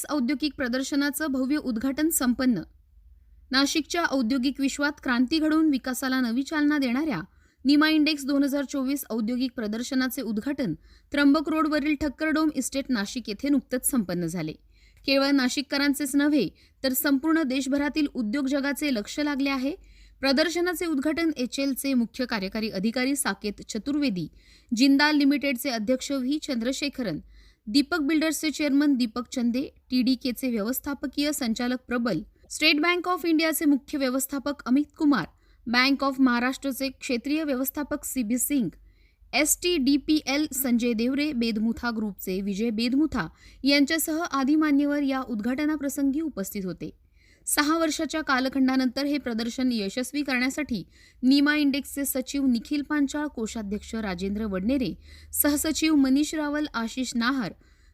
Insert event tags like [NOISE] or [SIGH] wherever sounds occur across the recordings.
BRICS औद्योगिक प्रदर्शनाचं भव्य उद्घाटन संपन्न. नाशिकच्या औद्योगिक विश्वात क्रांती घडवून विकासाला नवी चालना देणाऱ्या निमा इंडेक्स दोन हजार चोवीस औद्योगिक प्रदर्शनाचे उद्घाटन त्र्यंबक रोडवरील ठक्करडोम इस्टेट नाशिक येथे नुकतंच संपन्न झाले. केवळ नाशिककरांचेच नव्हे तर संपूर्ण देशभरातील उद्योग जगाचे लक्ष लागले आहे. प्रदर्शनाचे उद्घाटन एच एलचे मुख्य कार्यकारी अधिकारी साकेत चतुर्वेदी जिंदाल लिमिटेडचे अध्यक्ष व्ही चंद्रशेखरन दीपक बिल्डर्सचे चेअरमन दीपक चंदे टीडीकेचे व्यवस्थापकीय संचालक प्रबल स्टेट बँक ऑफ इंडियाचे मुख्य व्यवस्थापक अमित कुमार बँक ऑफ महाराष्ट्रचे क्षेत्रीय व्यवस्थापक C B Singh S T D P L Sanjay Deore Bedmutha ग्रुपचे विजय बेदमुथा यांच्यासह आदी मान्यवर या उद्घाटनाप्रसंगी उपस्थित होते. सहा वर्षाच्या कालखंडानंतर हे प्रदर्शन यशस्वी करण्यासाठी नीमा इंडेक्सचे सचिव निखिल पांचाळ कोषाध्यक्ष राजेंद्र वडनेरे सहसचिव मनीष रावल आशिष नाहर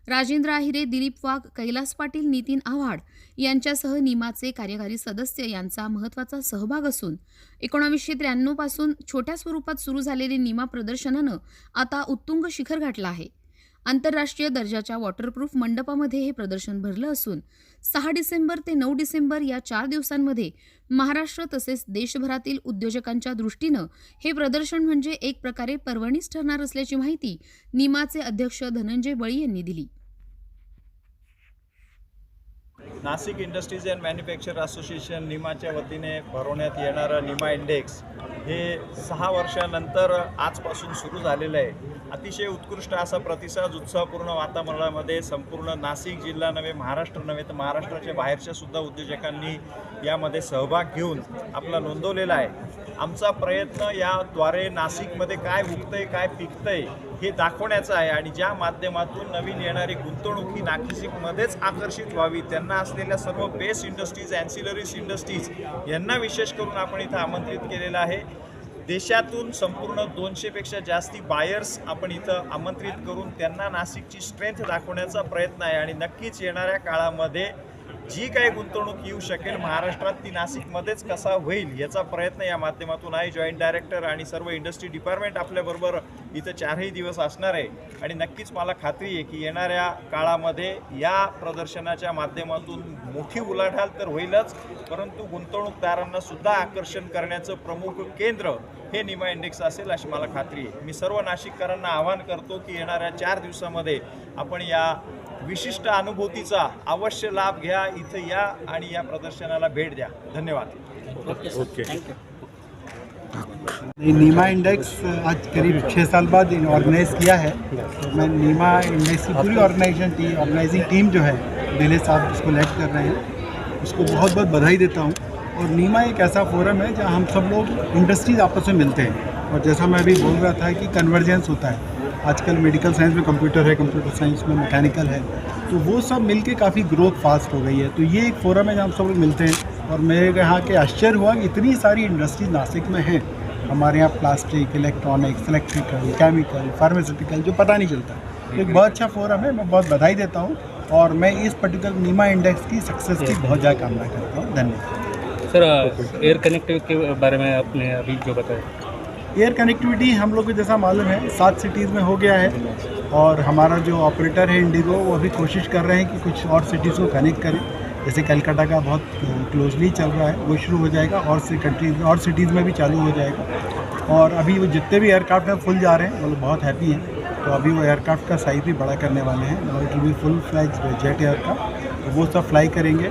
राजेंद्र आहिरे दिलीप वाघ कैलास पाटील नितीन आव्हाड यांच्यासह निमाचे कार्यकारी सदस्य यांचा महत्त्वाचा सहभाग असून एकोणावीसशे त्र्याण्णवपासून छोट्या स्वरूपात सुरू झालेले निमा प्रदर्शनानं आता उत्तुंग शिखर गाठलं आहे. आंतरराष्ट्रीय दर्जाच्या वॉटरप्रूफ मंडपामध्ये हे प्रदर्शन भरलं असून सहा डिसेंबर ते नऊ डिसेंबर या चार दिवसांमध्ये महाराष्ट्र तसेच देशभरातील उद्योजकांच्या दृष्टीनं हे प्रदर्शन म्हणजे एक प्रकारे पर्वणीच ठरणार असल्याची माहिती निमाचे अध्यक्ष धनंजय बळी यांनी दिली. Nashik industries and manufacture association निमाच्या वतीने भरवण्यात येणारं निमा इंडेक्स हे सहा वर्षानंतर आजपासून सुरू झालेलं आहे. अतिशय उत्कृष्ट असा प्रतिसाद उत्साहपूर्ण वातावरणामध्ये संपूर्ण नाशिक जिल्हा नव्हे महाराष्ट्र नव्हे तर महाराष्ट्राच्या बाहेरच्या सुद्धा उद्योजकांनी यामध्ये सहभाग घेऊन आपला नोंदवलेला आहे. आमचा प्रयत्न याद्वारे नाशिकमध्ये काय उगतंय काय पिकतंय हे दाखवण्याचं आहे आणि ज्या माध्यमातून नवीन येणारी गुंतवणूक ही नाशिकमध्येच आकर्षित व्हावी त्यांना असलेल्या सर्व बेस इंडस्ट्रीज अँसिलरीज इंडस्ट्रीज यांना विशेष करून आपण इथं आमंत्रित केलेलं आहे. देशातून संपूर्ण दोनशेपेक्षा जास्ती बायर्स आपण इथं आमंत्रित करून त्यांना नाशिकची स्ट्रेंथ दाखवण्याचा प्रयत्न आहे आणि नक्कीच येणाऱ्या काळामध्ये जी काही गुंतवणूक येऊ शकेल महाराष्ट्रात ती नाशिकमध्येच कसा होईल याचा प्रयत्न या माध्यमातून आहे. जॉईंट डायरेक्टर आणि सर्व इंडस्ट्री डिपार्टमेंट आपल्याबरोबर इथं चारही दिवस असणार आहे. आणि नक्कीच मला खात्री आहे की येणाऱ्या काळामध्ये या प्रदर्शनाच्या माध्यमातून मोठी उलाढाल तर होईलच परंतु गुंतवणूकदारांना सुद्धा आकर्षण करण्याचं प्रमुख केंद्र हे निमा इंडेक्स असेल अशी मला खात्री आहे. मी सर्व नाशिककरांना आवाहन करतो की येणाऱ्या चार दिवसामध्ये आपण या विशिष्ट अनुभूतीचा अवश्य लाभ घ्या इथं या आणि या प्रदर्शनाला भेट द्या. धन्यवाद. ओके नीमा इंडेक्स आज करीब छः साल बाद ऑर्गेनाइज किया है। मैं नीमा इंडेक्स की पूरी ऑर्गेनाइजेशन टीम ऑर्गेनाइजिंग टीम जो है दिले साहब इसको लेड कर रहे हैं उसको बहुत बहुत बधाई देता हूँ। और नीमा एक ऐसा फोरम है जहाँ हम सब लोग इंडस्ट्रीज़ आपस में मिलते हैं। और जैसा मैं अभी बोल रहा था कि कन्वर्जेंस होता है। आजकल मेडिकल साइंस में कंप्यूटर है कंप्यूटर साइंस में मैकेनिकल है तो वो सब मिलके काफ़ी ग्रोथ फास्ट हो गई है। तो ये एक फोरम है जहाँ सब लोग मिलते हैं और मेरे यहाँ के आश्चर्य हुआ कि इतनी सारी इंडस्ट्रीज़ नासिक में हैं। हमारे यहाँ plastic electronics electrical chemical pharmaceutical जो पता नहीं चलता। तो एक बहुत अच्छा फोरम है, मैं बहुत बधाई देता हूँ और मैं इस पर्टिकुलर नीमा इंडेक्स की सक्सेस की बहुत ज़्यादा कामना करता हूँ। धन्यवाद। सर एयर कनेक्टिविटी के बारे में आपने अभी जो बताया। एयर कनेक्टिविटी हम लोग को जैसा मालूम है, सात सिटीज़ में हो गया है और हमारा जो ऑपरेटर है इंडिगो वो अभी कोशिश कर रहे हैं कि कुछ और सिटीज़ को कनेक्ट करें। जैसे कलकत्ता का बहुत क्लोजली चल रहा है, वो शुरू हो जाएगा और से कंट्रीज़ और सिटीज़ में भी चालू हो जाएगा। और अभी वो जितने भी एयरक्राफ्ट हैं फुल जा रहे हैं, वो लोग बहुत हैप्पी हैं। तो अभी वो एयरक्राफ्ट का साइज़ भी बड़ा करने वाले हैं और it will be full flies jet aircraft तो वो सब फ्लाई करेंगे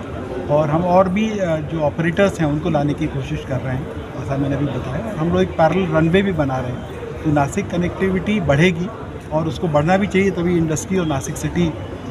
और हम और भी जो ऑपरेटर्स हैं, उनको लाने की कोशिश कर रहे हैं। जैसा मैंने अभी बताया हम लोग एक पैरल रनवे भी बना रहे हैं। तो नासिक कनेक्टिविटी बढ़ेगी और उसको बढ़ना भी चाहिए तभी इंडस्ट्री और नासिक सिटी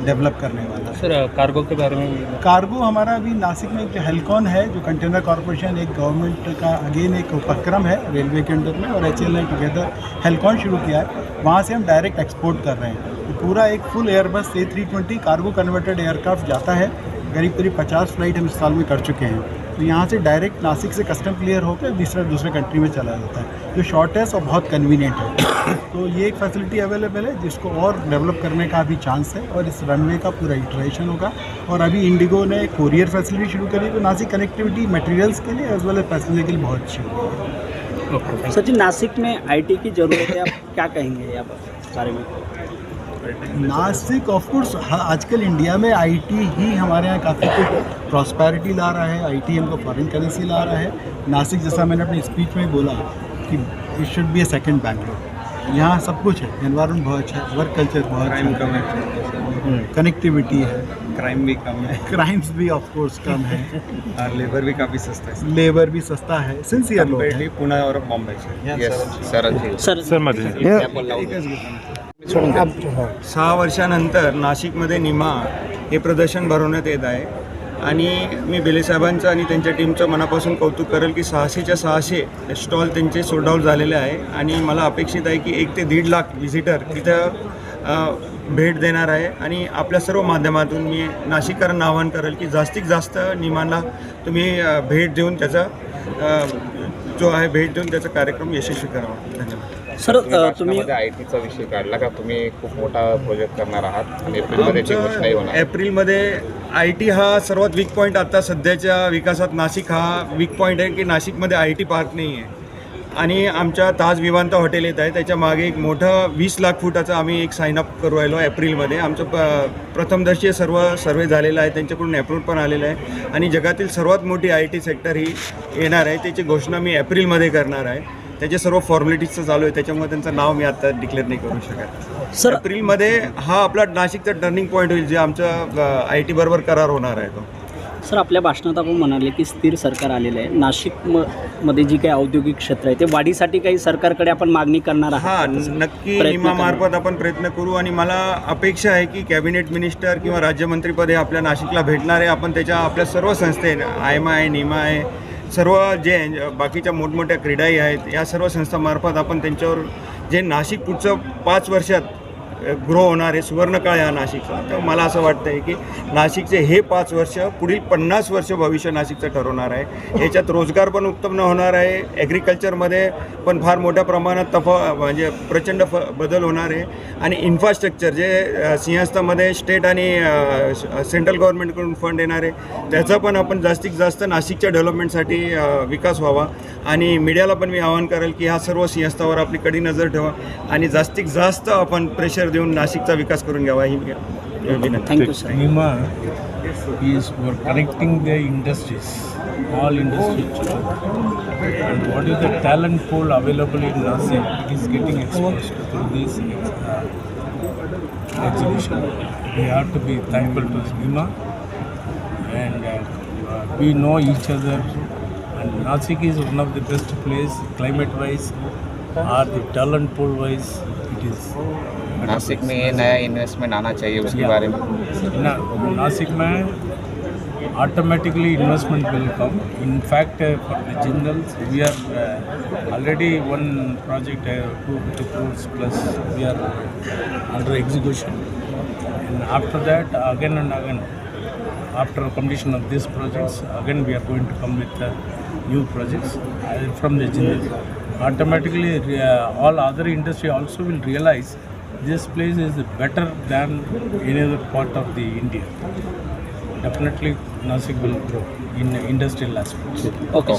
डेवलप करने वाला सर कार्गो के बारे में कार्गो हमारा अभी नासिक में जो हेलकॉन है जो कंटेनर कॉरपोरेशन एक गवर्नमेंट का अगेन एक उपक्रम है रेलवे के अंडर में और एच एल ने टुगेदर हेलकॉन शुरू किया है। वहाँ से हम डायरेक्ट एक्सपोर्ट कर रहे हैं। तो पूरा एक full Airbus A three twenty cargo converted aircraft जाता है। करीब करीब पचास फ़्लाइट हम इस साल में कर चुके हैं। तो यहाँ से डायरेक्ट नासिक से कस्टम क्लियर होकर दूसरा दूसरे कंट्री में चला जाता है जो शॉर्टेस्ट और बहुत कन्वीनियंट है। तो ये एक फैसिलिटी अवेलेबल है जिसको और डेवलप करने का भी चांस है और इस रनवे का पूरा इटरेशन होगा। और अभी इंडिगो ने कोरियर फैसिलिटी शुरू करी तो नासिक कनेक्टिविटी मटेरियल्स के लिए एज वेल एज पैसेंजर के लिए बहुत अच्छी होगी। सचिन नासिक में आईटी की ज़रूरत है आप क्या कहेंगे यहाँ पर बारे में? नासिक ऑफ़ कोर्स आजकल इंडिया में आईटी ही हमारे यहाँ काफ़ी कुछ प्रॉस्पैरिटी ला रहा है आईटी हमको फॉरेन करेंसी ला रहा है। नासिक जैसा मैंने अपने स्पीच में बोला कि it should be a second Bangalore यहाँ सब कुछ है एनवायरमेंट बहुत अच्छा है वर्क कल्चर बहुत क्राइम अच्छा कम है है। कनेक्टिविटी है। क्राइम भी कम है। क्राइम्स भी ऑफ कोर्स कम है। [LAUGHS] और लेबर भी काफ़ी सस्ता है। लेबर भी सस्ता है। सिंसियर लोग हैं। पुणे और बॉम्बे से। सहा वर्षानंतर नाशिकमध्ये निमा हे प्रदर्शन भरवण्यात येत आहे. आणि मी बेलेसाहेबांचं आणि त्यांच्या टीमचं मनापासून कौतुक करेल की सहाशेच्या सहाशे स्टॉल त्यांचे सोल्ड आउट झालेले आहे. आणि मला अपेक्षित आहे की एक ते दीड लाख व्हिजिटर तिथं भेट देणार आहे. आणि आपल्या सर्व माध्यमातून मी नाशिककरांना आवाहन करेल की जास्तीत जास्त निमांना तुम्ही भेट देऊन त्याचा जो आहे भेट देऊन त्याचा कार्यक्रम यशस्वी करावा. धन्यवाद. सर तुम्ही आय टीचा विषय काढला का? तुम्ही खूप मोठा प्रोजेक्ट करणार आहात आणि एप्रिलमध्ये ती होणार एप्रिलमध्ये आय टी हा सर्वात वीक पॉईंट आता सध्याच्या विकासात. नाशिक हा वीक पॉईंट आहे की नाशिकमध्ये आय टी पार्क नाही आहे आणि आमच्या ताज विमानतळ हॉटेल येत आहे. त्याच्यामागे एक मोठं वीस लाख फुटाचं आम्ही एक साईन अप करू राहिलो एप्रिलमध्ये. आमचं प प्रथमदर्शी सर्व सर्वे झालेलं आहे. त्यांच्याकडून अप्रूव्ह पण आलेलं आहे. आणि जगातील सर्वात मोठी आय टी सेक्टर ही येणार आहे. त्याची घोषणा मी एप्रिलमध्ये करणार आहे. त्याचे सर्व फॉर्मॅलिटीजचं चालू आहे. त्याच्यामुळे त्यांचं नाव मी आता डिक्लेअर नाही करू शकत. सर एप्रिलमध्ये हा आपला नाशिकचा टर्निंग पॉईंट होईल. जे आमच्या आय टी बरोबर करार होणार आहे तो. सर आपल्या भाषणात आपण म्हणाले की स्थिर सरकार आलेलं आहे. नाशिक म मध्ये जी काही औद्योगिक क्षेत्र आहे ते वाढीसाठी काही सरकारकडे आपण मागणी करणार हा आहात नक्की प्रयत्न निमामार्फत आपण प्रयत्न करू आणि मला अपेक्षा आहे की कॅबिनेट मिनिस्टर किंवा राज्यमंत्रीपद हे आपल्या नाशिकला भेटणार आहे. आपण त्याच्या आपल्या सर्व संस्थे आय एम आहे निमा आहे सर्व जे बाकीच्या मोठमोठ्या क्रीडाही आहेत या सर्व संस्थांमार्फत आपण त्यांच्यावर जे नाशिक पुढचं पाच वर्षात ग्रो होणार हे सुवर्णकाळ या नाशिकचा. तर मला असं वाटतं आहे की नाशिकचे हे पाच वर्ष पुढील पन्नास वर्ष भविष्य नाशिकचं ठरवणार आहे. याच्यात रोजगार पण उत्पन्न होणार आहे. ॲग्रिकल्चरमध्ये पण फार मोठ्या प्रमाणात तफा म्हणजे प्रचंड फ बदल होणार आहे. आणि इन्फ्रास्ट्रक्चर जे सिंहस्थामध्ये स्टेट आणि सेंट्रल गव्हर्नमेंटकडून फंड येणार आहे त्याचा पण आपण जास्तीत जास्त नाशिकच्या डेव्हलपमेंटसाठी विकास व्हावा. आणि मीडियाला पण मी आवाहन करेल की ह्या सर्व सिंहस्थावर आपली कडी नजर ठेवा. आणि जास्तीत जास्त आपण प्रेशर देऊन नाशिकचा विकास करून घ्यावा ही विनंती thank you sir NIMA is for connecting the industries, all industries. And what is the talent pool available in Nasik is getting exposed through this uh, exhibition. We have to be thankful to NIMA and uh, we know each other. And Nasik is one of the best place climate-wise or the talent pool-wise. It is Nashik में ये नया investment आना चाहिए उसके. बारे में Na, Nasik में automatically investment will come. In fact, uh, for the jingles, we are uh, already one project, uh, 250 crores plus, we are under execution. And after that, again and again, after completion of these projects, again we are going to come with uh, new projects uh, from the jingle. Automatically, uh, all other industry also will realize this place is better than any other part of the India. Definitely, Nasik will grow in industrial aspects. Okay